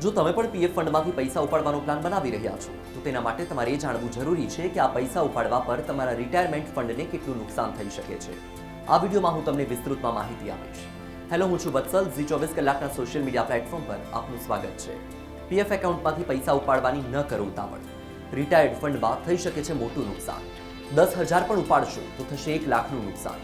જો તમે પણ પીએફ ફંડમાંથી પૈસા ઉપાડવાનો પ્લાન બનાવી રહ્યા છો, તો તેના માટે તમારે એ જાણવું જરૂરી છે કે આ પૈસા ઉપાડવા પર તમારા રિટાયરમેન્ટ ફંડને કેટલું નુકસાન થઈ શકે છે. આ વિડીયોમાં હું તમને વિસ્તૃતમાં માહિતી આપીશ. હેલો હું છું વત્સલ. ઝી ચોવીસ કલાકના સોશિયલ મીડિયા પ્લેટફોર્મ પર આપનું સ્વાગત છે. પીએફ એકાઉન્ટમાંથી પૈસા ઉપાડવાની ન કરો ઉતાવળ. રિટાયર્ડ ફંડમાં થઈ શકે છે મોટું નુકસાન. દસ હજાર પણ ઉપાડશો, તો થશે એક લાખનું નુકસાન.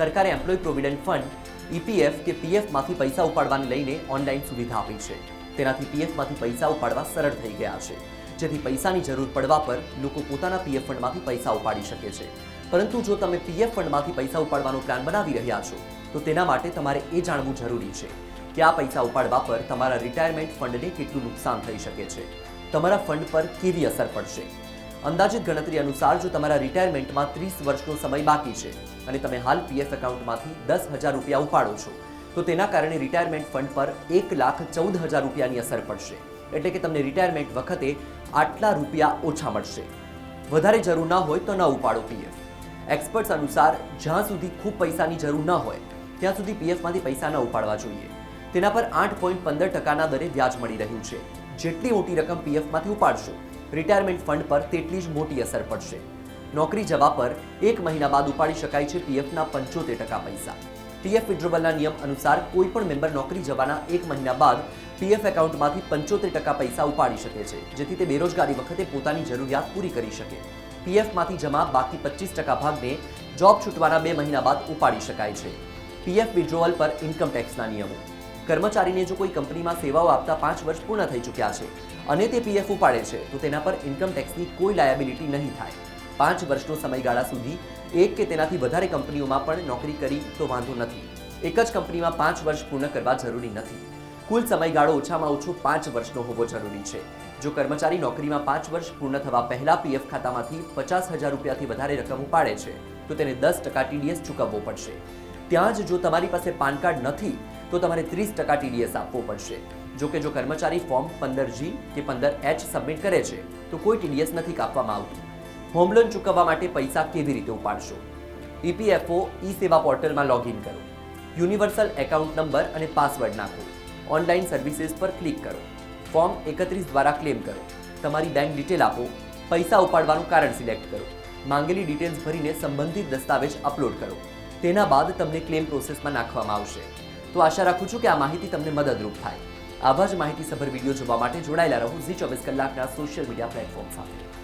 સરકારે એમ્પ્લોય પ્રોવિડન્ટ ફંડ ઈપીએફ કે પીએફમાંથી પૈસા ઉપાડવાને લઈને ઓનલાઈન સુવિધા આપી છે. તેનાથી પીએફમાંથી પૈસા ઉપાડવા સરળ થઈ ગયા છે. જેથી પૈસાની જરૂર પડવા પર લોકો પોતાના પીએફ ફંડમાંથી પૈસા ઉપાડી શકે છે. પરંતુ જો તમે પીએફ ફંડમાંથી પૈસા ઉપાડવાનો પ્લાન બનાવી રહ્યા છો, તો તેના માટે તમારે એ જાણવું જરૂરી છે કે આ પૈસા ઉપાડવા પર તમારા રિટાયરમેન્ટ ફંડને કેટલું નુકસાન થઈ શકે છે. તમારા ફંડ પર કેવી અસર પડશે? અંદાજિત ગણતરી અનુસાર જો તમારા રિટાયરમેન્ટમાં ત્રીસ વર્ષનો સમય બાકી છે અને તમે હાલ પીએફ એકાઉન્ટમાંથી દસ હજાર રૂપિયા ઉપાડો છો તો તેના કારણે રિટાયરમેન્ટ ફંડ પર એક લાખ ચૌદ હજાર રૂપિયાની અસર પડશે. એટલે કે તમને રિટાયરમેન્ટ વખતે આટલા રૂપિયા ઓછા મળશે. વધારે જરૂર ના હોય તો ન ઉપાડો પીએફ એક્સપર્ટ્સ અનુસાર, જ્યાં સુધી ખૂબ પૈસાની જરૂર ન હોય, ત્યાં સુધી પીએફમાંથી પૈસા ન ઉપાડવા જોઈએ. તેના પર આઠ પોઈન્ટ પંદર ટકાના દરે વ્યાજ મળી રહ્યું છે. જેટલી મોટી રકમ પીએફમાંથી ઉપાડશો રિટાયરમેન્ટ ફંડ પર તેટલી જ મોટી અસર પડશે. નોકરી જવા પર એક મહિના બાદ ઉપાડી શકાય છે પીએફના પંચોતેર ટકા પૈસા. પીએફ વિડ્રોવલના નિયમ અનુસાર કોઈ પણ મેમ્બર નોકરી જવાના એક મહિના બાદ પીએફ એકાઉન્ટમાંથી પંચોતેર ટકા પૈસા ઉપાડી શકે છે, જેથી તે બેરોજગારી વખતે પોતાની જરૂરિયાત પૂરી કરી શકે. પીએફમાંથી જમા બાકી પચીસ ટકા ભાગને જોબ છૂટવાના બે મહિના બાદ ઉપાડી શકાય છે. પીએફ વિડ્રોવલ પર ઇન્કમ ટેક્સના નિયમો. કર્મચારીને જો કોઈ કંપનીમાં સેવાઓ આપતા પાંચ વર્ષ પૂર્ણ થઈ ચૂક્યા છે અને તે પીએફ ઉપાડે છે, તો તેના પર ઇન્કમ ટેક્સની કોઈ લાયબિલિટી નહીં થાય. પાંચ વર્ષનો સમયગાળા સુધી એક કે તેનાથી વધારે કંપનીઓમાં પણ નોકરી કરી તો વાંધો નથી. એક જ કંપનીમાં પાંચ વર્ષ પૂર્ણ કરવા જરૂરી નથી. કુલ સમયગાળો ઓછામાં ઓછો પાંચ વર્ષનો હોવો જરૂરી છે. જો કર્મચારી નોકરીમાં પાંચ વર્ષ પૂર્ણ થવા પહેલા પીએફ ખાતામાંથી પચાસ હજાર રૂપિયાથી વધારે રકમ ઉપાડે છે, તો તેને દસ ટકા ટીડીએસ ચૂકવવો પડશે. ત્યાં જ જો તમારી પાસે પાન કાર્ડ નથી, તો તમારે ત્રીસ ટકા ટીડીએસ આપવો પડશે. જો કે જો કર્મચારી ફોર્મ પંદર જી કે પંદર એચ સબમિટ કરે છે, તો કોઈ ટીડીએસ નથી કાપવામાં આવતું. હોમ લોન ચૂકવવા માટે પૈસા કેવી રીતે ઉપાડશો? ઈપીએફઓ ઈ સેવા પોર્ટલમાં લોગિન કરો. યુનિવર્સલ એકાઉન્ટ નંબર અને પાસવર્ડ નાખો. ઓનલાઈન સર્વિસીસ પર ક્લિક કરો. ફોર્મ એકત્રીસ દ્વારા ક્લેમ કરો. તમારી બેંક ડિટેલ આપો. પૈસા ઉપાડવાનું કારણ સિલેક્ટ કરો. માંગેલી ડિટેલ્સ ભરીને સંબંધિત દસ્તાવેજ અપલોડ કરો. તેના બાદ તમને ક્લેમ પ્રોસેસમાં નાખવામાં આવશે. તો આશા રાખું છું કે આ માહિતી તમને મદદરૂપ થાય. આવા જ માહિતીસભર વીડિયો જોવા માટે જોડાયેલા રહો ઝી ચોવીસ કલાકના સોશિયલ મીડિયા પ્લેટફોર્મ સાથે.